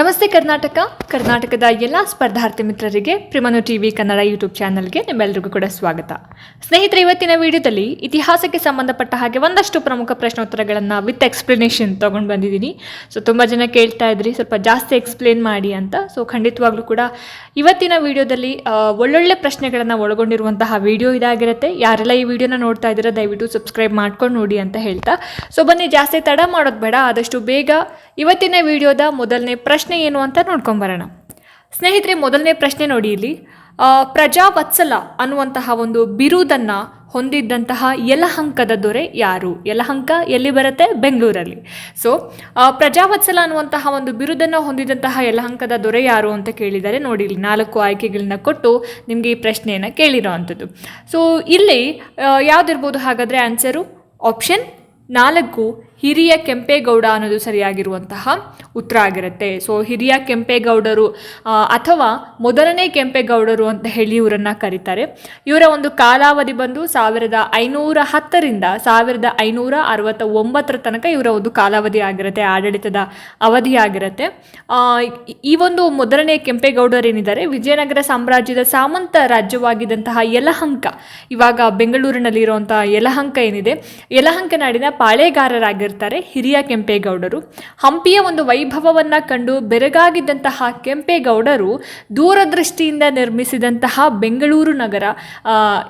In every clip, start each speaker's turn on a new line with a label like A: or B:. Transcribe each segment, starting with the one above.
A: ನಮಸ್ತೆ ಕರ್ನಾಟಕ. ಕರ್ನಾಟಕದ ಎಲ್ಲ ಸ್ಪರ್ಧಾರ್ಥಿ ಮಿತ್ರರಿಗೆ ಪ್ರಿಮನು ಟಿವಿ ಕನ್ನಡ ಯೂಟ್ಯೂಬ್ ಚಾನಲ್ಗೆ ನಿಮ್ಮೆಲ್ಲರಿಗೂ ಕೂಡ ಸ್ವಾಗತ. ಸ್ನೇಹಿತರೆ, ಇವತ್ತಿನ ವಿಡಿಯೋದಲ್ಲಿ ಇತಿಹಾಸಕ್ಕೆ ಸಂಬಂಧಪಟ್ಟ ಹಾಗೆ ಒಂದಷ್ಟು ಪ್ರಮುಖ ಪ್ರಶ್ನೋತ್ತರಗಳನ್ನು ವಿತ್ ಎಕ್ಸ್ಪ್ಲನೇಷನ್ ತೊಗೊಂಡು ಬಂದಿದ್ದೀನಿ. ಸೊ ತುಂಬ ಜನ ಕೇಳ್ತಾ ಇದ್ರಿ, ಸ್ವಲ್ಪ ಜಾಸ್ತಿ ಎಕ್ಸ್ಪ್ಲೇನ್ ಮಾಡಿ ಅಂತ. ಸೊ ಖಂಡಿತವಾಗ್ಲೂ ಕೂಡ ಇವತ್ತಿನ ವಿಡಿಯೋದಲ್ಲಿ ಒಳ್ಳೊಳ್ಳೆ ಪ್ರಶ್ನೆಗಳನ್ನು ಒಳಗೊಂಡಿರುವಂತಹ ವಿಡಿಯೋ ಇದಾಗಿರುತ್ತೆ. ಯಾರೆಲ್ಲ ಈ ವಿಡಿಯೋನ ನೋಡ್ತಾ ಇದ್ದೀರಾ, ದಯವಿಟ್ಟು ಸಬ್ಸ್ಕ್ರೈಬ್ ಮಾಡ್ಕೊಂಡು ನೋಡಿ ಅಂತ ಹೇಳ್ತಾ. ಸೊ ಬನ್ನಿ, ಜಾಸ್ತಿ ತಡ ಮಾಡೋದು ಬೇಡ. ಆದಷ್ಟು ಬೇಗ ಇವತ್ತಿನ ವಿಡಿಯೋದ ಮೊದಲನೇ ಪ್ರಶ್ನೆ ಏನು ಅಂತ ನೋಡ್ಕೊಂಬರೋಣ ಸ್ನೇಹಿತರೆ, ಮೊದಲನೇ ಪ್ರಶ್ನೆ ನೋಡಿ ಇಲ್ಲಿ. ಪ್ರಜಾ ಪ್ರಜಾವತ್ಸಲ ಅನ್ನುವಂತಹ ಒಂದು ಬಿರುದನ್ನು ಹೊಂದಿದ್ದಂತಹ ಯಲಹಂಕದ ದೊರೆ ಯಾರು? ಯಲಹಂಕ ಎಲ್ಲಿ ಬರುತ್ತೆ? ಬೆಂಗಳೂರಲ್ಲಿ. ಸೊ ಪ್ರಜಾವತ್ಸಲ ಅನ್ನುವಂತಹ ಒಂದು ಬಿರುದನ್ನು ಹೊಂದಿದಂತಹ ಯಲಹಂಕದ ದೊರೆ ಯಾರು ಅಂತ ಕೇಳಿದರೆ ನೋಡಿ ಇಲ್ಲಿ ನಾಲ್ಕು ಆಯ್ಕೆಗಳನ್ನ ಕೊಟ್ಟು ನಿಮಗೆ ಈ ಪ್ರಶ್ನೆಯನ್ನು ಕೇಳಿರೋ ಅಂಥದ್ದು. ಸೊ ಇಲ್ಲಿ ಯಾವ್ದಿರ್ಬೋದು ಹಾಗಾದರೆ ಆನ್ಸರು ಆಪ್ಷನ್ ನಾಲ್ಕು, ಹಿರಿಯ ಕೆಂಪೇಗೌಡ ಅನ್ನೋದು ಸರಿಯಾಗಿರುವಂತಹ ಉತ್ತರ ಆಗಿರುತ್ತೆ. ಸೊ ಹಿರಿಯ ಕೆಂಪೇಗೌಡರು ಅಥವಾ ಮೊದಲನೇ ಕೆಂಪೇಗೌಡರು ಅಂತ ಹೇಳಿ ಇವರನ್ನು ಕರೀತಾರೆ. ಇವರ ಒಂದು ಕಾಲಾವಧಿ ಬಂದು ಸಾವಿರದ ಐನೂರ ಹತ್ತರಿಂದ ಸಾವಿರದ ಐನೂರ ಅರವತ್ತ ಒಂಬತ್ತರ ತನಕ ಇವರ ಒಂದು ಕಾಲಾವಧಿ ಆಗಿರುತ್ತೆ, ಆಡಳಿತದ ಅವಧಿ ಆಗಿರುತ್ತೆ. ಈ- ಒಂದು ಮೊದಲನೇ ಕೆಂಪೇಗೌಡರೇನಿದ್ದಾರೆ, ವಿಜಯನಗರ ಸಾಮ್ರಾಜ್ಯದ ಸಾಮಂತ ರಾಜ್ಯವಾಗಿದ್ದಂತಹ ಯಲಹಂಕ. ಇವಾಗ ಬೆಂಗಳೂರಿನಲ್ಲಿರುವಂಥ ಯಲಹಂಕ ಏನಿದೆ, ಯಲಹಂಕ ನಾಡಿನ ಪಾಳೆಗಾರರಾಗಿರ್ತಾರೆ ಹಿರಿಯ ಕೆಂಪೇಗೌಡರು. ಹಂಪಿಯ ಒಂದು ವೈಭವವನ್ನು ಕಂಡು ಬೆರಗಾಗಿದ್ದಂತಹ ಕೆಂಪೇಗೌಡರು ದೂರದೃಷ್ಟಿಯಿಂದ ನಿರ್ಮಿಸಿದಂತಹ ಬೆಂಗಳೂರು ನಗರ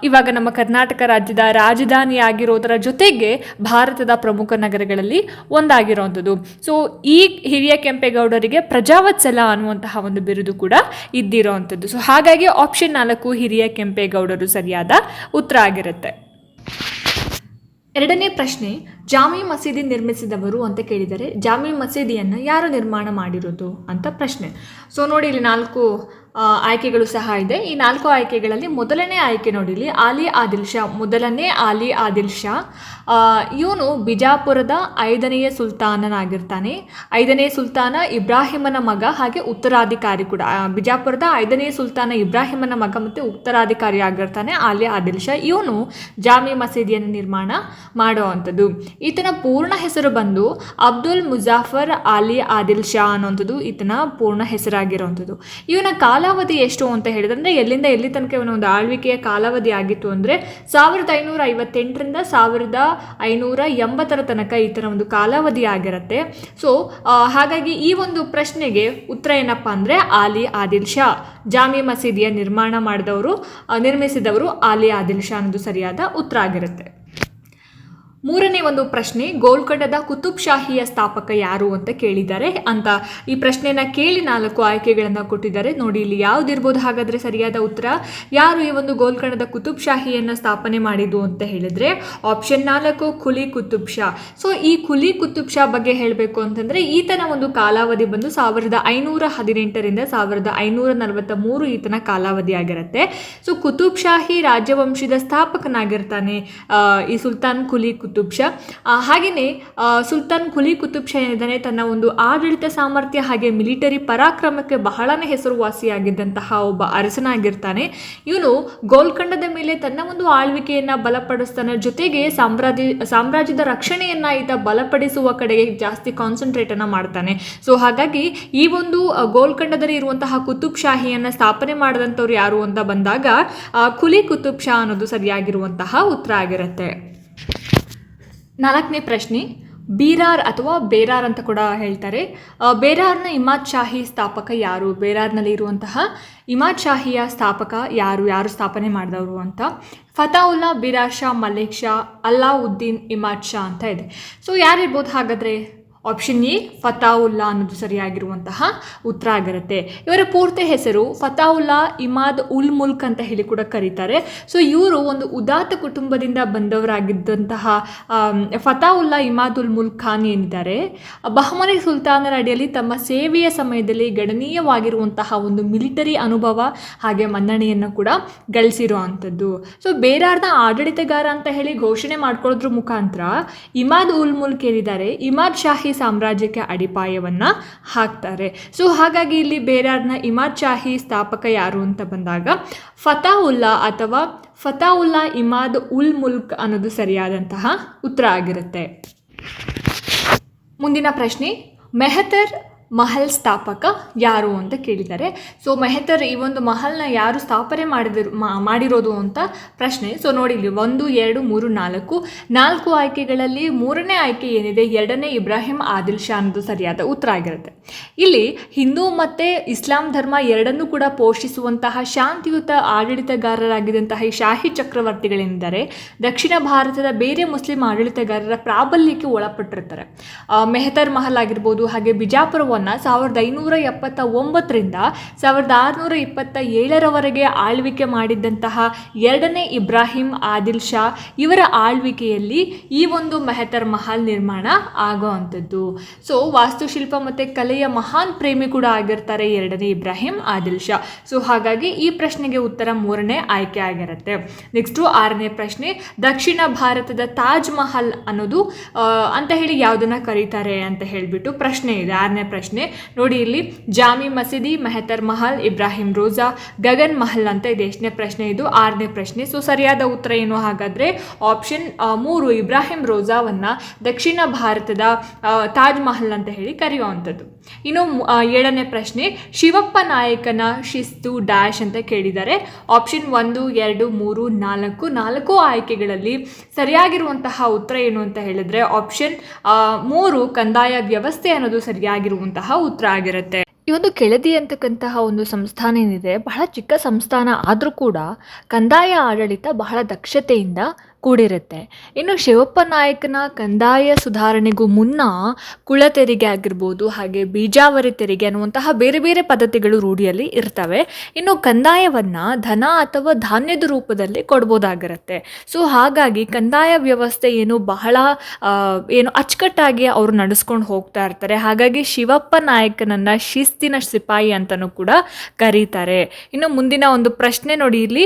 A: ಇವಾಗ ನಮ್ಮ ಕರ್ನಾಟಕ ರಾಜ್ಯದ ರಾಜಧಾನಿಯಾಗಿರೋದರ ಜೊತೆಗೆ ಭಾರತದ ಪ್ರಮುಖ ನಗರಗಳಲ್ಲಿ ಒಂದಾಗಿರುವಂಥದ್ದು ಸೊ ಈ ಹಿರಿಯ ಕೆಂಪೇಗೌಡರಿಗೆ ಪ್ರಜಾವತ್ಸಲ ಅನ್ನುವಂತಹ ಒಂದು ಬಿರುದು ಕೂಡ ಇದ್ದಿರೋವಂಥದ್ದು ಸೊ ಹಾಗಾಗಿ ಆಪ್ಷನ್ ನಾಲ್ಕು ಹಿರಿಯ ಕೆಂಪೇಗೌಡರು ಸರಿಯಾದ ಉತ್ತರ ಆಗಿರುತ್ತೆ. ಎರಡನೇ ಪ್ರಶ್ನೆ ಜಾಮಿ ಮಸೀದಿ ನಿರ್ಮಿಸಿದವರು ಅಂತ ಕೇಳಿದರೆ ಜಾಮಿ ಮಸೀದಿಯನ್ನು ಯಾರು ನಿರ್ಮಾಣ ಮಾಡಿರೋದು ಅಂತ ಪ್ರಶ್ನೆ. ಸೊ ನೋಡಿ ಇಲ್ಲಿ ನಾಲ್ಕು ಆಯ್ಕೆಗಳು ಸಹ ಇದೆ. ಈ ನಾಲ್ಕು ಆಯ್ಕೆಗಳಲ್ಲಿ ಮೊದಲನೇ ಆಯ್ಕೆ ನೋಡಿ ಇಲ್ಲಿ ಆಲಿ ಆದಿಲ್ ಶಾ, ಮೊದಲನೇ ಆಲಿ ಆದಿಲ್ ಶಾ ಇವನು ಬಿಜಾಪುರದ ಐದನೆಯ ಸುಲ್ತಾನನಾಗಿರ್ತಾನೆ. ಐದನೇ ಸುಲ್ತಾನ ಇಬ್ರಾಹಿಮನ ಮಗ, ಹಾಗೆ ಉತ್ತರಾಧಿಕಾರಿ ಕೂಡ ಬಿಜಾಪುರದ ಐದನೇ ಸುಲ್ತಾನ ಇಬ್ರಾಹಿಮನ ಮಗ ಮತ್ತು ಉತ್ತರಾಧಿಕಾರಿ ಆಗಿರ್ತಾನೆ ಆಲಿ ಆದಿಲ್ ಶಾ. ಇವನು ಜಾಮಿ ಮಸೀದಿಯನ್ನು ನಿರ್ಮಾಣ ಮಾಡುವಂಥದ್ದು. ಈತನ ಪೂರ್ಣ ಹೆಸರು ಬಂದು ಅಬ್ದುಲ್ ಮುಜಾಫರ್ ಆಲಿ ಆದಿಲ್ ಶಾ ಅನ್ನೋಂಥದ್ದು ಈತನ ಪೂರ್ಣ ಹೆಸರಾಗಿರುವಂಥದ್ದು. ಇವನ ಕಾಲಾವಧಿ ಎಷ್ಟು ಅಂತ ಹೇಳಿದ್ರೆ ಎಲ್ಲಿಂದ ಎಲ್ಲಿ ತನಕ ಇವನ ಒಂದು ಆಳ್ವಿಕೆಯ ಕಾಲಾವಧಿ ಆಗಿತ್ತು ಅಂದರೆ ಸಾವಿರದ ಐನೂರ ಐವತ್ತೆಂಟರಿಂದ ಸಾವಿರದ ಐನೂರ ಎಂಬತ್ತರ ತನಕ ಈತನ ಒಂದು ಕಾಲಾವಧಿ ಆಗಿರುತ್ತೆ. ಸೊ ಹಾಗಾಗಿ ಈ ಒಂದು ಪ್ರಶ್ನೆಗೆ ಉತ್ತರ ಏನಪ್ಪ ಅಂದರೆ ಆಲಿ ಆದಿಲ್ ಶಾ, ಜಾಮಿ ಮಸೀದಿಯ ನಿರ್ಮಾಣ ಮಾಡಿದವರು ನಿರ್ಮಿಸಿದವರು ಆಲಿ ಆದಿಲ್ ಶಾ ಅನ್ನೋದು ಸರಿಯಾದ ಉತ್ತರ ಆಗಿರುತ್ತೆ. ಮೂರನೇ ಒಂದು ಪ್ರಶ್ನೆ, ಗೋಲ್ಕಂಡದ ಕುತುಬ್ ಶಾಹಿಯ ಸ್ಥಾಪಕ ಯಾರು ಅಂತ ಕೇಳಿದ್ದಾರೆ. ಅಂತ ಈ ಪ್ರಶ್ನೆನ ಕೇಳಿ ನಾಲ್ಕು ಆಯ್ಕೆಗಳನ್ನು ಕೊಟ್ಟಿದ್ದಾರೆ. ನೋಡಿ, ಇಲ್ಲಿ ಯಾವುದಿರ್ಬೋದು? ಹಾಗಾದ್ರೆ ಸರಿಯಾದ ಉತ್ತರ, ಯಾರು ಈ ಒಂದು ಗೋಲ್ಕಂಡದ ಕುತುಬ್ ಶಾಹಿಯನ್ನು ಸ್ಥಾಪನೆ ಮಾಡಿದ್ದು ಅಂತ ಹೇಳಿದ್ರೆ ಆಪ್ಷನ್ ನಾಲ್ಕು ಕುಲಿ ಕುತುಬ್ ಶಾ. ಸೊ ಈ ಕುಲಿ ಕುತುಬ್ ಶಾ ಬಗ್ಗೆ ಹೇಳಬೇಕು ಅಂತಂದ್ರೆ, ಈತನ ಒಂದು ಕಾಲಾವಧಿ ಬಂದು ಸಾವಿರದ ಐನೂರ ಹದಿನೆಂಟರಿಂದ ಸಾವಿರದ ಐನೂರ ನಲವತ್ತ ಮೂರು ಈತನ ಕಾಲಾವಧಿ ಆಗಿರುತ್ತೆ. ಸೊ ಕುತುಬ್ ಶಾಹಿ ರಾಜವಂಶದ ಸ್ಥಾಪಕನಾಗಿರ್ತಾನೆ ಈ ಸುಲ್ತಾನ್ ಕುಲಿ ಕುತುಬ್ ಶಾ ಆ, ಹಾಗೆಯೇ ಸುಲ್ತಾನ್ ಕುಲಿ ಕುತುಬ್ ಶಾ ಏನಿದ್ದಾನೆ ತನ್ನ ಒಂದು ಆಡಳಿತ ಸಾಮರ್ಥ್ಯ ಹಾಗೆ ಮಿಲಿಟರಿ ಪರಾಕ್ರಮಕ್ಕೆ ಬಹಳನೇ ಹೆಸರುವಾಸಿಯಾಗಿದ್ದಂತಹ ಒಬ್ಬ ಅರಸನಾಗಿರ್ತಾನೆ ಇವನು ಗೋಲ್ಕಂಡದ ಮೇಲೆ ತನ್ನ ಒಂದು ಆಳ್ವಿಕೆಯನ್ನು ಬಲಪಡಿಸ್ತಾನೆ. ಜೊತೆಗೆ ಸಾಮ್ರಾಜ್ಯ ಸಾಮ್ರಾಜ್ಯದ ರಕ್ಷಣೆಯನ್ನ ಈತ ಬಲಪಡಿಸುವ ಕಡೆಗೆ ಜಾಸ್ತಿ ಕಾನ್ಸಂಟ್ರೇಟ್ ಅನ್ನ ಮಾಡ್ತಾನೆ. ಸೊ ಹಾಗಾಗಿ ಈ ಒಂದು ಗೋಲ್ಕಂಡದಲ್ಲಿ ಇರುವಂತಹ ಕುತುಬ್ ಶಾಹಿಯನ್ನು ಸ್ಥಾಪನೆ ಮಾಡಿದಂಥವ್ರು ಯಾರು ಅಂತ ಬಂದಾಗ ಕುಲಿ ಕುತುಬ್ ಶಾ ಅನ್ನೋದು ಸರಿಯಾಗಿರುವಂತಹ ಉತ್ತರ ಆಗಿರುತ್ತೆ. ನಾಲ್ಕನೇ ಪ್ರಶ್ನೆ, ಬೀರಾರ್ ಅಥವಾ ಬೇರಾರ್ ಅಂತ ಕೂಡ ಹೇಳ್ತಾರೆ. ಬೇರಾರ್ನ ಇಮಾದ್ ಶಾಹಿ ಸ್ಥಾಪಕ ಯಾರು? ಬೇರಾರ್ನಲ್ಲಿ ಇರುವಂತಹ ಇಮಾದ್ ಶಾಹಿಯ ಸ್ಥಾಪಕ ಯಾರು? ಯಾರು ಸ್ಥಾಪನೆ ಮಾಡಿದವರು ಅಂತ. ಫತಾವುಲ್ಲಾ ಬಿರಾರ್ ಶಾ, ಮಲ್ಲಿಕ್ ಶಾ, ಅಲ್ಲಾವುದ್ದೀನ್ ಇಮಾದ್ ಶಾ ಅಂತ ಇದೆ. ಸೊ ಯಾರಿರ್ಬೋದು ಹಾಗಾದರೆ? ಆಪ್ಷನ್ ಎ ಫತಾವುಲ್ಲಾ ಅನ್ನೋದು ಸರಿಯಾಗಿರುವಂತಹ ಉತ್ತರ ಆಗಿರುತ್ತೆ. ಇವರ ಪೂರ್ತಿ ಹೆಸರು ಫತಾವುಲ್ಲಾ ಇಮಾದ್ ಉಲ್ ಮುಲ್ಕ್ ಅಂತ ಹೇಳಿ ಕೂಡ ಕರೀತಾರೆ. ಸೊ ಇವರು ಒಂದು ಉದಾತ್ತ ಕುಟುಂಬದಿಂದ ಬಂದವರಾಗಿದ್ದಂತಹ ಫತಾವುಲ್ಲಾ ಇಮಾದ್ ಉಲ್ ಮುಲ್ಕ್ ಖಾನ್ ಏನಿದ್ದಾರೆ? ಬಹಮನಿ ಸುಲ್ತಾನರ ಅಡಿಯಲ್ಲಿ ತಮ್ಮ ಸೇವೆಯ ಸಮಯದಲ್ಲಿ ಗಣನೀಯವಾಗಿರುವಂತಹ ಒಂದು ಮಿಲಿಟರಿ ಅನುಭವ ಹಾಗೆ ಮನ್ನಣೆಯನ್ನು ಕೂಡ ಗಳಿಸಿರೋ ಅಂಥದ್ದು ಸೊ ಬೇರಾರ್ನ ಆಡಳಿತಗಾರ ಅಂತ ಹೇಳಿ ಘೋಷಣೆ ಮಾಡ್ಕೊಳ್ಳೋದ್ರ ಮುಖಾಂತರ ಇಮಾದ್ ಉಲ್ ಮುಲ್ಕ್ ಏನಿದ್ದಾರೆ? ಇಮಾದ್ ಶಾಹಿ ಸಾಮ್ರಾಜ್ಯಕ್ಕೆ ಅಡಿಪಾಯವನ್ನ ಹಾಕ್ತಾರೆ. ಸೊ ಹಾಗಾಗಿ ಇಲ್ಲಿ ಬೇರಾರ್ನ ಇಮಾದ್ ಶಾಹಿ ಸ್ಥಾಪಕ ಯಾರು ಅಂತ ಬಂದಾಗ ಫತಾವುಲ್ಲಾ ಅಥವಾ ಫತಾವುಲ್ಲಾ ಇಮಾದ್ ಉಲ್ ಮುಲ್ಕ್ ಅನ್ನೋದು ಸರಿಯಾದಂತಹ ಉತ್ತರ ಆಗಿರುತ್ತೆ. ಮುಂದಿನ ಪ್ರಶ್ನೆ, ಮೆಹತರ್ ಮಹಲ್ ಸ್ಥಾಪಕ ಯಾರು ಅಂತ ಕೇಳಿದ್ದಾರೆ. ಸೊ ಮೆಹತರ್ ಈ ಒಂದು ಮಹಲ್ನ ಯಾರು ಸ್ಥಾಪನೆ ಮಾಡಿದ್ರು ಮಾಡಿರೋದು ಅಂತ ಪ್ರಶ್ನೆ. ಸೊ ನೋಡಿ ಇಲ್ಲಿ ಒಂದು, ಎರಡು, ಮೂರು, ನಾಲ್ಕು. ನಾಲ್ಕು ಆಯ್ಕೆಗಳಲ್ಲಿ ಮೂರನೇ ಆಯ್ಕೆ ಏನಿದೆ? ಎರಡನೇ ಇಬ್ರಾಹಿಂ ಆದಿಲ್ ಶಾ ಅನ್ನೋದು ಸರಿಯಾದ ಉತ್ತರ ಆಗಿರುತ್ತೆ. ಇಲ್ಲಿ ಹಿಂದೂ ಮತ್ತು ಇಸ್ಲಾಂ ಧರ್ಮ ಎರಡನ್ನೂ ಕೂಡ ಪೋಷಿಸುವಂತಹ ಶಾಂತಿಯುತ ಆಡಳಿತಗಾರರಾಗಿದ್ದಂತಹ ಈ ಶಾಹಿ ಚಕ್ರವರ್ತಿಗಳೆಂದರೆ ದಕ್ಷಿಣ ಭಾರತದ ಬೇರೆ ಮುಸ್ಲಿಂ ಆಡಳಿತಗಾರರ ಪ್ರಾಬಲ್ಯಕ್ಕೆ ಒಳಪಟ್ಟಿರ್ತಾರೆ. ಮೆಹತರ್ ಮಹಲ್ ಆಗಿರ್ಬೋದು, ಹಾಗೆ ಬಿಜಾಪುರವನ್ನು ಸಾವಿರದ ಐನೂರ ಎಪ್ಪತ್ತ ಒಂಬತ್ತರಿಂದ ಸಾವಿರದ ಆರುನೂರ ಇಪ್ಪತ್ತ ಏಳರವರೆಗೆ ಆಳ್ವಿಕೆ ಮಾಡಿದ್ದಂತಹ ಎರಡನೇ ಇಬ್ರಾಹಿಂ ಆದಿಲ್ ಶಾ ಇವರ ಆಳ್ವಿಕೆಯಲ್ಲಿ ಈ ಒಂದು ಮೆಹತರ್ ಮಹಲ್ ನಿರ್ಮಾಣ ಆಗೋವಂಥದ್ದು ಸೊ ವಾಸ್ತುಶಿಲ್ಪ ಮತ್ತು ಕಲೆಯ ಮಹಾನ್ ಪ್ರೇಮಿ ಕೂಡ ಆಗಿರ್ತಾರೆ ಎರಡನೇ ಇಬ್ರಾಹಿಂ ಆದಿಲ್ ಶಾ. ಸೊ ಹಾಗಾಗಿ ಈ ಪ್ರಶ್ನೆಗೆ ಉತ್ತರ ಮೂರನೇ ಆಯ್ಕೆ ಆಗಿರುತ್ತೆ. ನೆಕ್ಸ್ಟು ಆರನೇ ಪ್ರಶ್ನೆ, ದಕ್ಷಿಣ ಭಾರತದ ತಾಜ್ ಮಹಲ್ ಅನ್ನೋದು ಅಂತ ಹೇಳಿ ಯಾವುದನ್ನ ಕರೀತಾರೆ ಅಂತ ಹೇಳಿಬಿಟ್ಟು ಪ್ರಶ್ನೆ ಇದೆ. ಆರನೇ ಪ್ರಶ್ನೆ. ನೋಡಿ ಇಲ್ಲಿ, ಜಾಮಿ ಮಸೀದಿ, ಮೆಹತರ್ ಮಹಲ್, ಇಬ್ರಾಹಿಂ ರೋಜಾ, ಗಗನ್ ಮಹಲ್ ಅಂತ ಇದೆ. ಎಷ್ಟನೇ ಪ್ರಶ್ನೆ ಇದು? ಆರನೇ ಪ್ರಶ್ನೆ. ಸೊ ಸರಿಯಾದ ಉತ್ತರ ಏನು? ಹಾಗಾದ್ರೆ ಆಪ್ಷನ್ ಮೂರು ಇಬ್ರಾಹಿಂ ರೋಜಾವನ್ನ ದಕ್ಷಿಣ ಭಾರತದ ತಾಜ್ ಮಹಲ್ ಅಂತ ಹೇಳಿ ಕರೆಯುವಂಥದ್ದು. ಇನ್ನು ಏಳನೇ ಪ್ರಶ್ನೆ, ಶಿವಪ್ಪ ನಾಯಕನ ಶಿಸ್ತು ಡ್ಯಾಶ್ ಅಂತ ಕೇಳಿದ್ದಾರೆ. ಆಪ್ಷನ್ ಒಂದು, ಎರಡು, ಮೂರು, ನಾಲ್ಕು ನಾಲ್ಕು ಆಯ್ಕೆಗಳಲ್ಲಿ ಸರಿಯಾಗಿರುವಂತಹ ಉತ್ತರ ಏನು ಅಂತ ಹೇಳಿದ್ರೆ ಆಪ್ಷನ್ ಮೂರು ಕಂದಾಯ ವ್ಯವಸ್ಥೆ ಅನ್ನೋದು ಸರಿಯಾಗಿರುವಂತಹ ಉತ್ತರ ಆಗಿರುತ್ತೆ. ಈ ಒಂದು ಕೆಳದಿ ಅಂತಕ್ಕಂತಹ ಒಂದು ಸಂಸ್ಥಾನ ಏನಿದೆ, ಬಹಳ ಚಿಕ್ಕ ಸಂಸ್ಥಾನ ಆದರೂ ಕೂಡ ಕಂದಾಯ ಆಡಳಿತ ಬಹಳ ದಕ್ಷತೆಯಿಂದ ಕೂಡಿರುತ್ತೆ. ಇನ್ನು ಶಿವಪ್ಪ ನಾಯಕನ ಕಂದಾಯ ಸುಧಾರಣೆಗೂ ಮುನ್ನ ಕುಳ ತೆರಿಗೆ ಆಗಿರ್ಬೋದು, ಹಾಗೆ ಬೀಜಾವರಿ ತೆರಿಗೆ ಅನ್ನುವಂತಹ ಬೇರೆ ಬೇರೆ ಪದ್ಧತಿಗಳು ರೂಢಿಯಲ್ಲಿ ಇರ್ತವೆ. ಇನ್ನು ಕಂದಾಯವನ್ನು ಧನ ಅಥವಾ ಧಾನ್ಯದ ರೂಪದಲ್ಲಿ ಕೊಡ್ಬೋದಾಗಿರುತ್ತೆ. ಸೊ ಹಾಗಾಗಿ ಕಂದಾಯ ವ್ಯವಸ್ಥೆ ಏನು ಬಹಳ ಏನು ಅಚ್ಚುಕಟ್ಟಾಗಿ ಅವರು ನಡೆಸ್ಕೊಂಡು ಹೋಗ್ತಾ ಇರ್ತಾರೆ. ಹಾಗಾಗಿ ಶಿವಪ್ಪ ನಾಯಕನನ್ನು ಶಿಸ್ತಿನ ಸಿಪಾಯಿ ಅಂತಲೂ ಕೂಡ ಕರೀತಾರೆ. ಇನ್ನು ಮುಂದಿನ ಒಂದು ಪ್ರಶ್ನೆ ನೋಡಿ ಇಲ್ಲಿ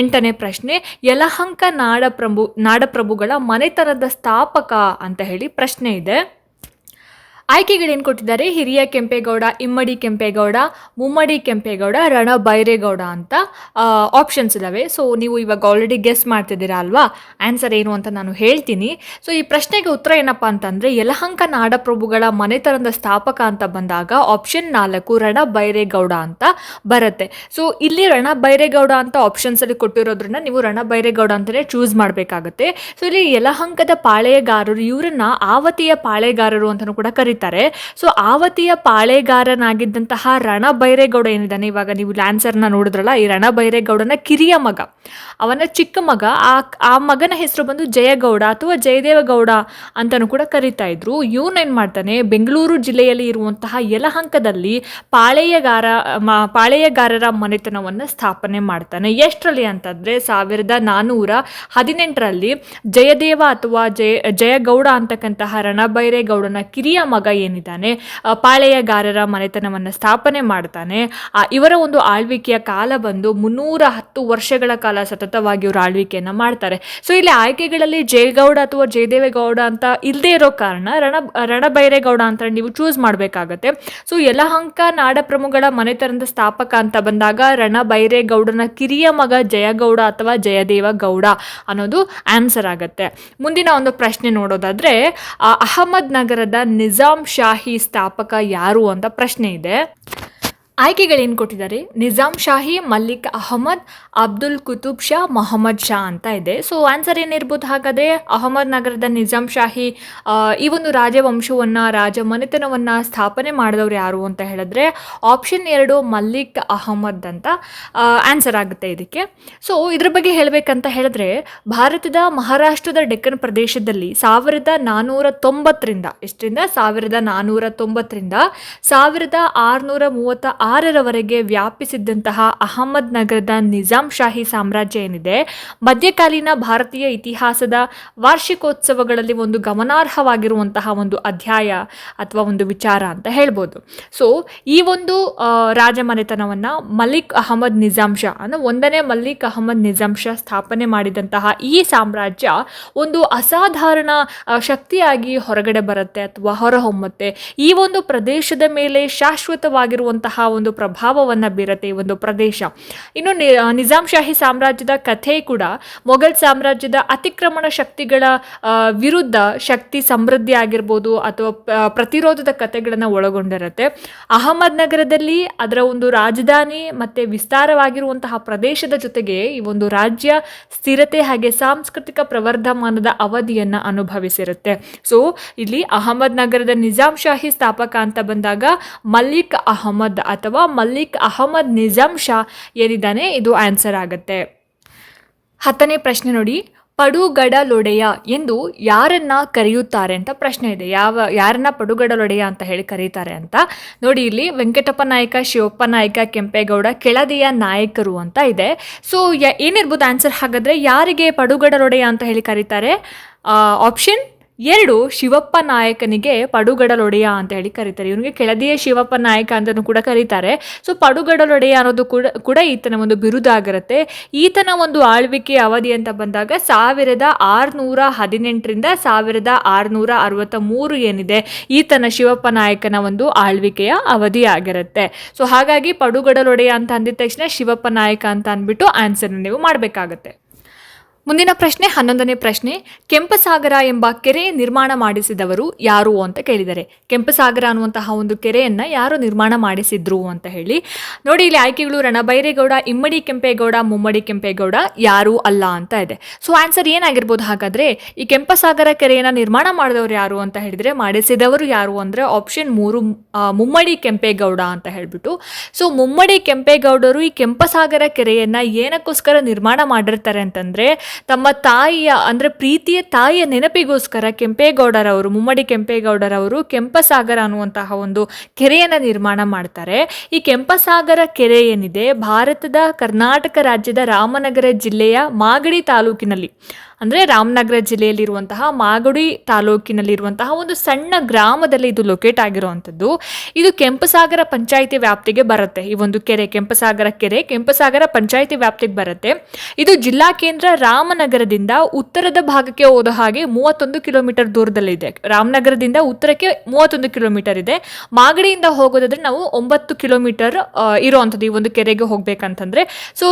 A: ಎಂಟನೇ ಪ್ರಶ್ನೆ, ಯಲಹಂಕ ನಾಡಪ್ರಭು ನಾಡಪ್ರಭುಗಳ ಮನೆತನದ ಸ್ಥಾಪಕ ಅಂತ ಹೇಳಿ ಪ್ರಶ್ನೆ ಇದೆ. ಆಯ್ಕೆಗಳೇನು ಕೊಟ್ಟಿದ್ದಾರೆ? ಹಿರಿಯ ಕೆಂಪೇಗೌಡ, ಇಮ್ಮಡಿ ಕೆಂಪೇಗೌಡ, ಮುಮ್ಮಡಿ ಕೆಂಪೇಗೌಡ ರಣ ಬೈರೇಗೌಡ ಅಂತ ಆಪ್ಷನ್ಸ್ ಇದ್ದಾವೆ ಸೊ ನೀವು ಇವಾಗ ಆಲ್ರೆಡಿ ಗೆಸ್ ಮಾಡ್ತಿದ್ದೀರಾ ಅಲ್ವಾ? ಆನ್ಸರ್ ಏನು ಅಂತ ನಾನು ಹೇಳ್ತೀನಿ. ಸೊ ಈ ಪ್ರಶ್ನೆಗೆ ಉತ್ತರ ಏನಪ್ಪ ಅಂತಂದರೆ ಯಲಹಂಕ ನಾಡಪ್ರಭುಗಳ ಮನೆತನದ ಸ್ಥಾಪಕ ಅಂತ ಬಂದಾಗ ಆಪ್ಷನ್ ನಾಲ್ಕು ರಣ ಬೈರೇಗೌಡ ಅಂತ ಬರುತ್ತೆ. ಸೊ ಇಲ್ಲಿ ರಣ ಬೈರೇಗೌಡ ಅಂತ ಆಪ್ಷನ್ಸಲ್ಲಿ ಕೊಟ್ಟಿರೋದ್ರಿಂದ ನೀವು ರಣ ಬೈರೇಗೌಡ ಅಂತಲೇ ಚೂಸ್ ಮಾಡಬೇಕಾಗುತ್ತೆ. ಸೊ ಇಲ್ಲಿ ಯಲಹಂಕದ ಪಾಳೆಯಗಾರರು, ಇವರನ್ನ ಆವತಿಯ ಪಾಳೆಗಾರರು ಅಂತಲೂ ಕೂಡ ಕರೀತಾರೆ ಸೊ ಆವತಿಯ ಪಾಳೆಗಾರನಾಗಿದ್ದಂತಹ ರಣ ಬೈರೇಗೌಡ ಏನಿದ್ದಾನೆ? ಇವಾಗ ನೀವು ಲ್ಯಾನ್ಸರ್ನ ನೋಡಿದ್ರಲ್ಲ, ಈ ರಣ ಬೈರೇಗೌಡನ ಕಿರಿಯ ಮಗ. ಅವನ ಚಿಕ್ಕ ಮಗ, ಆ ಆ ಮಗನ ಹೆಸರು ಬಂದು ಜಯಗೌಡ ಅಥವಾ ಜಯದೇವಗೌಡ ಅಂತಲೂ ಕೂಡ ಕರೀತಾ ಇದ್ರು. ಇವನೇನು ಮಾಡ್ತಾನೆ? ಬೆಂಗಳೂರು ಜಿಲ್ಲೆಯಲ್ಲಿ ಇರುವಂತಹ ಯಲಹಂಕದಲ್ಲಿ ಪಾಳೆಯಗಾರ ಪಾಳೆಯಗಾರರ ಮನೆತನವನ್ನು ಸ್ಥಾಪನೆ ಮಾಡ್ತಾನೆ. ಎಷ್ಟರಲ್ಲಿ ಅಂತಂದರೆ, ಸಾವಿರದ ನಾನ್ನೂರ ಹದಿನೆಂಟರಲ್ಲಿ ಜಯದೇವ ಅಥವಾ ಜಯ, ಜಯಗೌಡ ಅಂತಕ್ಕಂತಹ ರಣಬೈರೇಗೌಡನ ಕಿರಿಯ ಮಗ ಏನಿದ್ದಾನೆ? ಆ, ಪಾಳೆಯಗಾರರ ಮನೆತನವನ್ನು ಸ್ಥಾಪನೆ ಮಾಡ್ತಾನೆ. ಇವರ ಒಂದು ಆಳ್ವಿಕೆಯ ಕಾಲ ಬಂದು ಮುನ್ನೂರ ಹತ್ತು ವರ್ಷಗಳ ಕಾಲ ಸತತವಾಗಿ ಇವರು ಆಳ್ವಿಕೆಯನ್ನು ಮಾಡ್ತಾರೆ. ಸೊ ಇಲ್ಲಿ ಆಯ್ಕೆಗಳಲ್ಲಿ ಜಯಗೌಡ ಅಥವಾ ಜಯದೇವೇಗೌಡ ಅಂತ ಇಲ್ಲದೆ ಇರೋ ಕಾರಣ ರಣ ರಣಬೈರೇಗೌಡ ಅಂತ ನೀವು ಚೂಸ್ ಮಾಡಬೇಕಾಗತ್ತೆ. ಸೊ ಯಲಹಂಕ ನಾಡಪ್ರಮುಖಗಳ ಮನೆತನದ ಸ್ಥಾಪಕ ಅಂತ ಬಂದಾಗ ರಣಬೈರೇಗೌಡನ ಕಿರಿಯ ಮಗ ಜಯಗೌಡ ಅಥವಾ ಜಯದೇವ ಗೌಡ ಅನ್ನೋದು ಆನ್ಸರ್ ಆಗುತ್ತೆ. ಮುಂದಿನ ಒಂದು ಪ್ರಶ್ನೆ ನೋಡೋದಾದ್ರೆ ಅಹಮದ್ ನಗರದ ನಿಜಾಂ ಶಾಹಿ ಸ್ಥಾಪಕ ಯಾರು ಅಂತ ಪ್ರಶ್ನೆ ಇದೆ. ಆಯ್ಕೆಗಳೇನು ಕೊಟ್ಟಿದ್ದಾರೆ? ನಿಜಾಮ್ ಶಾಹಿ, ಮಲ್ಲಿಕ್ ಅಹಮದ್, ಅಬ್ದುಲ್ ಕುತುಬ್ ಶಾ, ಮೊಹಮ್ಮದ್ ಶಾ ಅಂತ ಇದೆ. ಸೊ ಆನ್ಸರ್ ಏನಿರ್ಬೋದು ಹಾಗಾದರೆ? ಅಹಮದ್ ನಗರದ ನಿಜಾಮ್ ಶಾಹಿ ಈ ಒಂದು ರಾಜವಂಶವನ್ನು ರಾಜ ಮನೆತನವನ್ನು ಸ್ಥಾಪನೆ ಮಾಡಿದವರು ಯಾರು ಅಂತ ಹೇಳಿದ್ರೆ ಆಪ್ಷನ್ ಎರಡು ಮಲ್ಲಿಕ್ ಅಹಮದ್ ಅಂತ ಆನ್ಸರ್ ಆಗುತ್ತೆ ಇದಕ್ಕೆ. ಸೊ ಇದ್ರ ಬಗ್ಗೆ ಹೇಳಬೇಕಂತ ಹೇಳಿದ್ರೆ, ಭಾರತದ ಮಹಾರಾಷ್ಟ್ರದ ಡೆಕ್ಕನ್ ಪ್ರದೇಶದಲ್ಲಿ ಸಾವಿರದ ನಾನ್ನೂರ ತೊಂಬತ್ತರಿಂದ, ಎಷ್ಟರಿಂದ? ಸಾವಿರದ ನಾನ್ನೂರ ತೊಂಬತ್ತರಿಂದ ಸಾವಿರದ ಆರುನೂರ ಮೂವತ್ತ ಆರರವರೆಗೆ ವ್ಯಾಪಿಸಿದ್ದಂತಹ ಅಹಮದ್ ನಗರದ ನಿಜಾಂ ಶಾಹಿ ಸಾಮ್ರಾಜ್ಯ ಏನಿದೆ? ಮಧ್ಯಕಾಲೀನ ಭಾರತೀಯ ಇತಿಹಾಸದ ವಾರ್ಷಿಕೋತ್ಸವಗಳಲ್ಲಿ ಒಂದು ಗಮನಾರ್ಹವಾಗಿರುವಂತಹ ಒಂದು ಅಧ್ಯಾಯ ಅಥವಾ ಒಂದು ವಿಚಾರ ಅಂತ ಹೇಳ್ಬೋದು. ಸೊ ಈ ಒಂದು ರಾಜಮನೆತನವನ್ನು ಮಲಿಕ್ ಅಹಮದ್ ನಿಜಾಂ ಶಾ, ಅಂದರೆ ಒಂದನೇ ಮಲ್ಲಿಕ್ ಅಹಮದ್ ನಿಜಾಂ ಶಾ ಸ್ಥಾಪನೆ ಮಾಡಿದಂತಹ ಈ ಸಾಮ್ರಾಜ್ಯ ಒಂದು ಅಸಾಧಾರಣ ಶಕ್ತಿಯಾಗಿ ಹೊರಗಡೆ ಬರುತ್ತೆ ಅಥವಾ ಹೊರಹೊಮ್ಮುತ್ತೆ. ಈ ಒಂದು ಪ್ರದೇಶದ ಮೇಲೆ ಶಾಶ್ವತವಾಗಿರುವಂತಹ ಒಂದು ಪ್ರಭಾವವನ್ನು ಬೀರುತ್ತೆ ಈ ಒಂದು ಪ್ರದೇಶ. ಇನ್ನು ನಿಜಾಮ್ ಶಾಹಿ ಸಾಮ್ರಾಜ್ಯದ ಕಥೆ ಕೂಡ ಮೊಘಲ್ ಸಾಮ್ರಾಜ್ಯದ ಅತಿಕ್ರಮಣ ಶಕ್ತಿಗಳ ವಿರುದ್ಧ ಶಕ್ತಿ ಸಮೃದ್ಧಿ ಆಗಿರ್ಬೋದು ಅಥವಾ ಪ್ರತಿರೋಧದ ಕಥೆಗಳನ್ನು ಒಳಗೊಂಡಿರುತ್ತೆ. ಅಹಮದ್ ನಗರದಲ್ಲಿ ಅದರ ಒಂದು ರಾಜಧಾನಿ ಮತ್ತು ವಿಸ್ತಾರವಾಗಿರುವಂತಹ ಪ್ರದೇಶದ ಜೊತೆಗೆ ಈ ಒಂದು ರಾಜ್ಯ ಸ್ಥಿರತೆ ಹಾಗೆ ಸಾಂಸ್ಕೃತಿಕ ಪ್ರವರ್ಧಮಾನದ ಅವಧಿಯನ್ನು ಅನುಭವಿಸಿರುತ್ತೆ. ಸೊ ಇಲ್ಲಿ ಅಹಮದ್ ನಗರದ ನಿಜಾಮ್ ಶಾಹಿ ಸ್ಥಾಪಕ ಅಂತ ಬಂದಾಗ ಮಲ್ಲಿಕ್ ಅಹಮದ್ ಅಥವಾ ಮಲ್ಲಿಕ್ ಅಹಮದ್ ನಿಜಾಮ್ ಶಾ ಏನಿದ್ದಾನೆ ಇದು ಆನ್ಸರ್ ಆಗುತ್ತೆ. ಹತ್ತನೇ ಪ್ರಶ್ನೆ ನೋಡಿ ಪಡುಗಡಲೊಡೆಯ ಎಂದು ಯಾರನ್ನ ಕರೆಯುತ್ತಾರೆ ಅಂತ ಪ್ರಶ್ನೆ ಇದೆ. ಯಾವ, ಯಾರನ್ನ ಪಡುಗಡಲೊಡೆಯ ಅಂತ ಹೇಳಿ ಕರೀತಾರೆ ಅಂತ. ನೋಡಿ ಇಲ್ಲಿ ವೆಂಕಟಪ್ಪ ನಾಯಕ, ಶಿವಪ್ಪ ನಾಯಕ, ಕೆಂಪೇಗೌಡ, ಕೆಳದಿಯ ನಾಯಕರು ಅಂತ ಇದೆ. ಸೊ ಏನಿರ್ಬೋದು ಆನ್ಸರ್ ಹಾಗಾದ್ರೆ ಯಾರಿಗೆ ಪಡುಗಡಲೊಡೆಯ ಅಂತ ಹೇಳಿ ಕರೀತಾರೆ? ಆಪ್ಷನ್ ಎರಡು ಶಿವಪ್ಪ ನಾಯಕನಿಗೆ ಪಡುಗಡಲೊಡೆಯ ಅಂತ ಹೇಳಿ ಕರೀತಾರೆ. ಇವನಿಗೆ ಕೆಳದಿಯ ಶಿವಪ್ಪ ನಾಯಕ ಅಂತಲೂ ಕೂಡ ಕರೀತಾರೆ. ಸೊ ಪಡುಗಡಲೊಡೆಯ ಅನ್ನೋದು ಕೂಡ ಕೂಡ ಈತನ ಒಂದು ಬಿರುದಾಗಿರುತ್ತೆ ಈತನ ಒಂದು ಆಳ್ವಿಕೆ ಅವಧಿ ಅಂತ ಬಂದಾಗ ಸಾವಿರದ ಆರುನೂರ ಹದಿನೆಂಟರಿಂದ ಸಾವಿರದ ಆರುನೂರ ಅರವತ್ತ ಮೂರು ಏನಿದೆ, ಈತನ ಶಿವಪ್ಪ ನಾಯಕನ ಒಂದು ಆಳ್ವಿಕೆಯ ಅವಧಿ ಆಗಿರುತ್ತೆ. ಸೊ ಹಾಗಾಗಿ ಪಡುಗಡಲೊಡೆಯ ಅಂತ ಅಂದಿದ ತಕ್ಷಣ ಶಿವಪ್ಪ ನಾಯಕ ಅಂತ ಅಂದ್ಬಿಟ್ಟು ಆನ್ಸರ್ ನೀವು ಮಾಡಬೇಕಾಗತ್ತೆ. ಮುಂದಿನ ಪ್ರಶ್ನೆ, ಹನ್ನೊಂದನೇ ಪ್ರಶ್ನೆ. ಕೆಂಪಸಾಗರ ಎಂಬ ಕೆರೆ ನಿರ್ಮಾಣ ಮಾಡಿಸಿದವರು ಯಾರು ಅಂತ ಕೇಳಿದ್ದಾರೆ ಕೆಂಪಸಾಗರ ಅನ್ನುವಂತಹ ಒಂದು ಕೆರೆಯನ್ನು ಯಾರು ನಿರ್ಮಾಣ ಮಾಡಿಸಿದ್ರು ಅಂತ ಹೇಳಿ. ನೋಡಿ, ಇಲ್ಲಿ ಆಯ್ಕೆಗಳು ರಣಬೈರೇಗೌಡ, ಇಮ್ಮಡಿ ಕೆಂಪೇಗೌಡ, ಮುಮ್ಮಡಿ ಕೆಂಪೇಗೌಡ ಯಾರು ಅಲ್ಲ ಅಂತ ಇದೆ. ಸೊ ಆನ್ಸರ್ ಏನಾಗಿರ್ಬೋದು ಹಾಗಾದ್ರೆ, ಈ ಕೆಂಪಸಾಗರ ಕೆರೆಯನ್ನು ನಿರ್ಮಾಣ ಮಾಡಿದವರು ಯಾರು ಅಂತ ಹೇಳಿದ್ರೆ, ಮಾಡಿಸಿದವರು ಯಾರು ಅಂದರೆ ಆಪ್ಷನ್ ಮೂರು ಮುಮ್ಮಡಿ ಕೆಂಪೇಗೌಡ ಅಂತ ಹೇಳ್ಬಿಟ್ಟು. ಸೊ ಮುಮ್ಮಡಿ ಕೆಂಪೇಗೌಡರು ಈ ಕೆಂಪಸಾಗರ ಕೆರೆಯನ್ನ ಏನಕ್ಕೋಸ್ಕರ ನಿರ್ಮಾಣ ಮಾಡಿರ್ತಾರೆ ಅಂತಂದ್ರೆ ತಮ್ಮ ತಾಯಿಯ, ಅಂದರೆ ಪ್ರೀತಿಯ ತಾಯಿಯ ನೆನಪಿಗೋಸ್ಕರ ಕೆಂಪೇಗೌಡರವರು ಮುಮ್ಮಡಿ ಕೆಂಪೇಗೌಡರವರು ಕೆಂಪಸಾಗರ ಅನ್ನುವಂತಹ ಒಂದು ಕೆರೆಯನ್ನು ನಿರ್ಮಾಣ ಮಾಡ್ತಾರೆ. ಈ ಕೆಂಪಸಾಗರ ಕೆರೆ ಏನಿದೆ? ಭಾರತದ ಕರ್ನಾಟಕ ರಾಜ್ಯದ ರಾಮನಗರ ಜಿಲ್ಲೆಯ ಮಾಗಡಿ ತಾಲೂಕಿನಲ್ಲಿ. ಅಂದರೆ ರಾಮನಗರ ಜಿಲ್ಲೆಯಲ್ಲಿರುವಂತಹ ಮಾಗಡಿ ತಾಲೂಕಿನಲ್ಲಿರುವಂತಹ ಒಂದು ಸಣ್ಣ ಗ್ರಾಮದಲ್ಲಿ ಇದು ಲೊಕೇಟ್ ಆಗಿರುವಂಥದ್ದು. ಇದು ಕೆಂಪಸಾಗರ ಪಂಚಾಯಿತಿ ವ್ಯಾಪ್ತಿಗೆ ಬರುತ್ತೆ. ಈ ಒಂದು ಕೆರೆ ಕೆಂಪಸಾಗರ ಕೆರೆ ಕೆಂಪಸಾಗರ ಪಂಚಾಯಿತಿ ವ್ಯಾಪ್ತಿಗೆ ಬರುತ್ತೆ. ಇದು ಜಿಲ್ಲಾ ಕೇಂದ್ರ ರಾಮನಗರದಿಂದ ಉತ್ತರದ ಭಾಗಕ್ಕೆ ಹೋದ ಹಾಗೆ ಮೂವತ್ತೊಂದು ಕಿಲೋಮೀಟರ್ ದೂರದಲ್ಲಿದೆ. ರಾಮನಗರದಿಂದ ಉತ್ತರಕ್ಕೆ ಮೂವತ್ತೊಂದು ಕಿಲೋಮೀಟರ್ ಇದೆ. ಮಾಗಡಿಯಿಂದ ಹೋಗೋದಾದ್ರೆ ನಾವು ಒಂಬತ್ತು ಕಿಲೋಮೀಟರ್ ಇರುವಂಥದ್ದು ಈ ಒಂದು ಕೆರೆಗೆ ಹೋಗ್ಬೇಕಂತಂದ್ರೆ. ಸೊ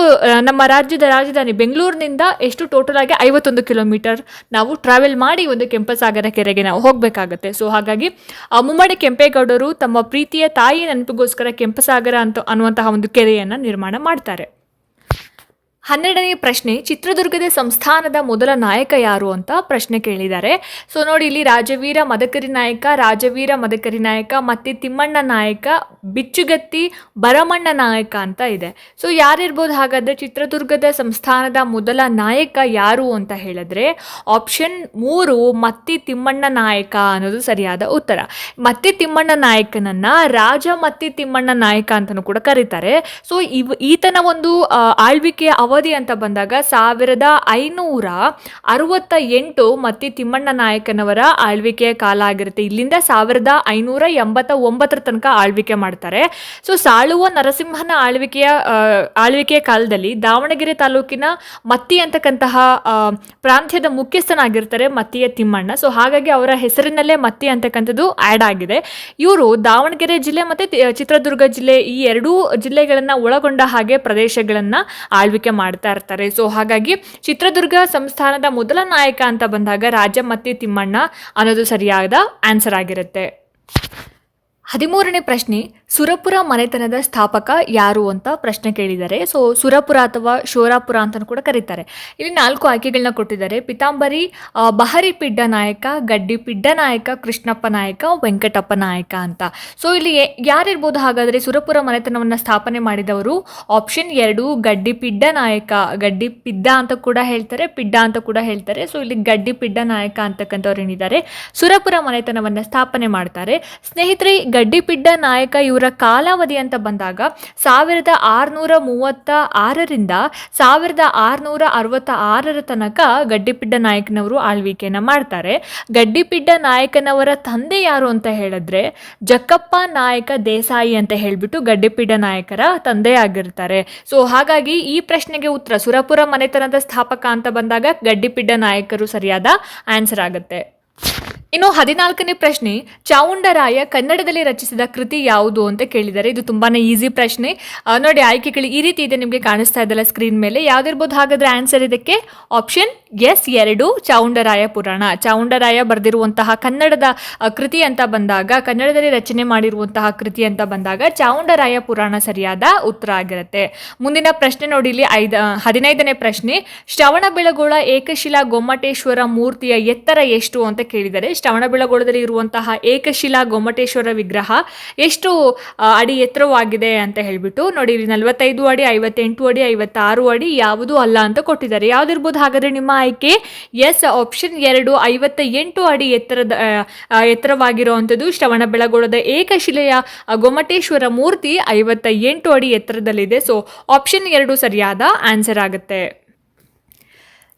A: ನಮ್ಮ ರಾಜ್ಯದ ರಾಜಧಾನಿ ಬೆಂಗಳೂರಿನಿಂದ ಎಷ್ಟು ಟೋಟಲ್ ಆಗಿ ಐವತ್ತೊಂದು ಕಿಲೋಮೀಟರ್ ನಾವು ಟ್ರಾವೆಲ್ ಮಾಡಿ ಒಂದು ಕೆಂಪಸಾಗರ ಕೆರೆಗೆ ನಾವು ಹೋಗಬೇಕಾಗತ್ತೆ. ಸೊ ಹಾಗಾಗಿ ಮುಮ್ಮಡಿ ಕೆಂಪೇಗೌಡರು ತಮ್ಮ ಪ್ರೀತಿಯ ತಾಯಿ ನೆನಪಿಗೋಸ್ಕರ ಕೆಂಪಸಾಗರ ಅಂತ ಅನ್ನುವಂತಹ ಒಂದು ಕೆರೆಯನ್ನು ನಿರ್ಮಾಣ ಮಾಡ್ತಾರೆ. ಹನ್ನೆರಡನೇ ಪ್ರಶ್ನೆ, ಚಿತ್ರದುರ್ಗದ ಸಂಸ್ಥಾನದ ಮೊದಲ ನಾಯಕ ಯಾರು ಅಂತ ಪ್ರಶ್ನೆ ಕೇಳಿದ್ದಾರೆ. ಸೊ ನೋಡಿ, ಇಲ್ಲಿ ರಾಜವೀರ ಮದಕರಿ ನಾಯಕ, ರಾಜವೀರ ಮದಕರಿ ನಾಯಕ ಮತ್ತೆ ತಿಮ್ಮಣ್ಣ ನಾಯಕ, ಬಿಚ್ಚುಗತ್ತಿ ಭರಮಣ್ಣ ನಾಯಕ ಅಂತ ಇದೆ. ಸೊ ಯಾರಿರ್ಬೋದು ಹಾಗಾದ್ರೆ ಚಿತ್ರದುರ್ಗದ ಸಂಸ್ಥಾನದ ಮೊದಲ ನಾಯಕ ಯಾರು ಅಂತ ಹೇಳಿದ್ರೆ ಆಪ್ಷನ್ ಮೂರು ಮತ್ತಿ ತಿಮ್ಮಣ್ಣ ನಾಯಕ ಅನ್ನೋದು ಸರಿಯಾದ ಉತ್ತರ. ಮತ್ತಿ ತಿಮ್ಮಣ್ಣ ನಾಯಕನನ್ನ ರಾಜ ಮತ್ತಿ ತಿಮ್ಮಣ್ಣ ನಾಯಕ ಅಂತಲೂ ಕೂಡ ಕರೀತಾರೆ. ಸೊ ಇವ್ ಈತನ ಒಂದು ಆಳ್ವಿಕೆಯ ಅವಧಿ ಅಂತ ಬಂದಾಗ ಸಾವಿರದ ಐನೂರ ಅರವತ್ತ ಎಂಟು ಮತ್ತಿ ತಿಮ್ಮಣ್ಣ ನಾಯಕನವರ ಆಳ್ವಿಕೆಯ ಕಾಲ ಆಗಿರುತ್ತೆ. ಇಲ್ಲಿಂದ ಸಾವಿರದ ಐನೂರ ಎಂಬತ್ತ ಒಂಬತ್ತರ ತನಕ ಆಳ್ವಿಕೆ ಮಾಡ್ತಾರೆ. ಸೊ ಸಾಳುವ ನರಸಿಂಹನ ಆಳ್ವಿಕೆಯ ಆಳ್ವಿಕೆಯ ಕಾಲದಲ್ಲಿ ದಾವಣಗೆರೆ ತಾಲೂಕಿನ ಮತ್ತಿ ಅಂತಕ್ಕಂತಹ ಪ್ರಾಂತ್ಯದ ಮುಖ್ಯಸ್ಥನಾಗಿರ್ತಾರೆ ಮತ್ತಿಯ ತಿಮ್ಮಣ್ಣ. ಸೊ ಹಾಗಾಗಿ ಅವರ ಹೆಸರಿನಲ್ಲೇ ಮತ್ತಿ ಅಂತಕ್ಕಂಥದ್ದು ಆ್ಯಡ್ ಆಗಿದೆ. ಇವರು ದಾವಣಗೆರೆ ಜಿಲ್ಲೆ ಮತ್ತು, ಚಿತ್ರದುರ್ಗ ಜಿಲ್ಲೆ ಈ ಎರಡೂ ಜಿಲ್ಲೆಗಳನ್ನು ಒಳಗೊಂಡ ಹಾಗೆ ಪ್ರದೇಶಗಳನ್ನು ಆಳ್ವಿಕೆ ಮಾಡ್ತಾ ಇರ್ತಾರೆ. ಸೊ ಹಾಗಾಗಿ ಚಿತ್ರದುರ್ಗ ಸಂಸ್ಥಾನದ ಮೊದಲ ನಾಯಕ ಅಂತ ಬಂದಾಗ ರಾಜ ಮತ್ತಿ ತಿಮ್ಮಣ್ಣ ಅನ್ನೋದು ಸರಿಯಾದ ಆನ್ಸರ್ ಆಗಿರುತ್ತೆ. ಹದಿಮೂರನೇ ಪ್ರಶ್ನೆ, ಸುರಪುರ ಮನೆತನದ ಸ್ಥಾಪಕ ಯಾರು ಅಂತ ಪ್ರಶ್ನೆ ಕೇಳಿದ್ದಾರೆ ಸೊ ಸುರಪುರ ಅಥವಾ ಶೋರಾಪುರ ಅಂತಲೂ ಕೂಡ ಕರೀತಾರೆ. ಇಲ್ಲಿ ನಾಲ್ಕು ಆಯ್ಕೆಗಳನ್ನ ಕೊಟ್ಟಿದ್ದಾರೆ. ಪಿತಾಂಬರಿ ಬಹರಿ ಪಿಡ್ಡ ನಾಯಕ, ಗಡ್ಡಿ ಪಿಡ್ಡ ನಾಯಕ, ಕೃಷ್ಣಪ್ಪ ನಾಯಕ, ವೆಂಕಟಪ್ಪ ನಾಯಕ ಅಂತ. ಸೊ ಇಲ್ಲಿ ಯಾರಿರ್ಬೋದು? ಹಾಗಾದರೆ ಸುರಪುರ ಮನೆತನವನ್ನು ಸ್ಥಾಪನೆ ಮಾಡಿದವರು ಆಪ್ಷನ್ ಎರಡು, ಗಡ್ಡಿ ಪಿಡ್ಡ ನಾಯಕ, ಗಡ್ಡಿ ಪಿದ್ದ ಅಂತ ಕೂಡ ಹೇಳ್ತಾರೆ, ಪಿಡ್ಡ ಅಂತ ಕೂಡ ಹೇಳ್ತಾರೆ. ಸೊ ಇಲ್ಲಿ ಗಡ್ಡಿ ಪಿಡ್ಡ ನಾಯಕ ಅಂತಕ್ಕಂಥವ್ರು ಏನಿದ್ದಾರೆ, ಸುರಪುರ ಮನೆತನವನ್ನು ಸ್ಥಾಪನೆ ಮಾಡ್ತಾರೆ. ಸ್ನೇಹಿತರೆ ಗಡ್ಡಿಪಿಡ್ಡ ನಾಯಕ ಇವರ ಕಾಲಾವಧಿ ಅಂತ ಬಂದಾಗ ಸಾವಿರದ ಆರುನೂರ ಮೂವತ್ತ ಆರರಿಂದ ಸಾವಿರದ ಆರುನೂರ ಅರವತ್ತ ಆರರ ತನಕ ಗಡ್ಡಿಪಿಡ್ಡ ನಾಯಕನವರು ಆಳ್ವಿಕೆಯನ್ನು ಮಾಡ್ತಾರೆ. ಗಡ್ಡಿಪಿಡ್ಡ ನಾಯಕನವರ ತಂದೆ ಯಾರು ಅಂತ ಹೇಳಿದ್ರೆ ಜಕ್ಕಪ್ಪ ನಾಯಕ ದೇಸಾಯಿ ಅಂತ ಹೇಳಿಬಿಟ್ಟು ಗಡ್ಡಿಪಿಡ್ಡ ನಾಯಕರ ತಂದೆ ಆಗಿರ್ತಾರೆ. ಸೊ ಹಾಗಾಗಿ ಈ ಪ್ರಶ್ನೆಗೆ ಉತ್ತರ ಸುರಪುರ ಮನೆತನದ ಸ್ಥಾಪಕ ಅಂತ ಬಂದಾಗ ಗಡ್ಡಿಪಿಡ್ಡ ನಾಯಕರು ಸರಿಯಾದ ಆನ್ಸರ್ ಆಗುತ್ತೆ. ಇನ್ನು ಹದಿನಾಲ್ಕನೇ ಪ್ರಶ್ನೆ ಚಾವುಂಡರಾಯ ಕನ್ನಡದಲ್ಲಿ ರಚಿಸಿದ ಕೃತಿ ಯಾವುದು ಅಂತ ಕೇಳಿದ್ದಾರೆ ಇದು ತುಂಬಾನೇ ಈಸಿ ಪ್ರಶ್ನೆ. ನೋಡಿ, ಆಯ್ಕೆಗಳು ಈ ರೀತಿ ಇದೆ, ನಿಮಗೆ ಕಾಣಿಸ್ತಾ ಇದೆಲ್ಲ ಸ್ಕ್ರೀನ್ ಮೇಲೆ. ಯಾವ್ದಿರ್ಬೋದು ಹಾಗಾದ್ರೆ ಆನ್ಸರ್ ಇದಕ್ಕೆ? ಆಪ್ಷನ್ ಎಸ್, ಎರಡು ಚಾವುಂಡರಾಯ ಪುರಾಣ. ಚಾವುಂಡರಾಯ ಬರೆದಿರುವಂತಹ ಕನ್ನಡದ ಕೃತಿ ಅಂತ ಬಂದಾಗ, ಕನ್ನಡದಲ್ಲಿ ರಚನೆ ಮಾಡಿರುವಂತಹ ಕೃತಿ ಅಂತ ಬಂದಾಗ ಚಾವುಂಡರಾಯ ಪುರಾಣ ಸರಿಯಾದ ಉತ್ತರ ಆಗಿರುತ್ತೆ. ಮುಂದಿನ ಪ್ರಶ್ನೆ ನೋಡಿ, ಇಲ್ಲಿ ಐದ ಹದಿನೈದನೇ ಪ್ರಶ್ನೆ ಶ್ರವಣಬೆಳಗೊಳ ಏಕಶಿಲಾ ಗೊಮ್ಮಟೇಶ್ವರ ಮೂರ್ತಿಯ ಎತ್ತರ ಎಷ್ಟು ಅಂತ ಕೇಳಿದರೆ ಶ್ರವಣಬೆಳಗೊಳದಲ್ಲಿ ಇರುವಂತಹ ಏಕಶಿಲಾ ಗೊಮ್ಮಟೇಶ್ವರ ವಿಗ್ರಹ ಎಷ್ಟು ಅಡಿ ಎತ್ತರವಾಗಿದೆ ಅಂತ ಹೇಳ್ಬಿಟ್ಟು ನೋಡಿ, ಇಲ್ಲಿ ನಲವತ್ತೈದು ಅಡಿ, ಐವತ್ತೆಂಟು ಅಡಿ, ಐವತ್ತಾರು ಅಡಿ ಯಾವುದೂ ಅಲ್ಲ ಅಂತ ಕೊಟ್ಟಿದ್ದಾರೆ. ಯಾವ್ದಿರ್ಬೋದು ಹಾಗಾದ್ರೆ ನಿಮ್ಮ ಆಯ್ಕೆ? ಎಸ್, ಆಪ್ಷನ್ ಎರಡು ಐವತ್ತ ಎಂಟು ಅಡಿ ಎತ್ತರದ ಎತ್ತರವಾಗಿರುವಂಥದ್ದು ಶ್ರವಣಬೆಳಗೊಳದ ಏಕಶಿಲೆಯ ಗೊಮ್ಮಟೇಶ್ವರ ಮೂರ್ತಿ ಐವತ್ತ ಎಂಟು ಅಡಿ ಎತ್ತರದಲ್ಲಿದೆ. ಸೊ ಆಪ್ಷನ್ ಎರಡು ಸರಿಯಾದ ಆನ್ಸರ್ ಆಗುತ್ತೆ.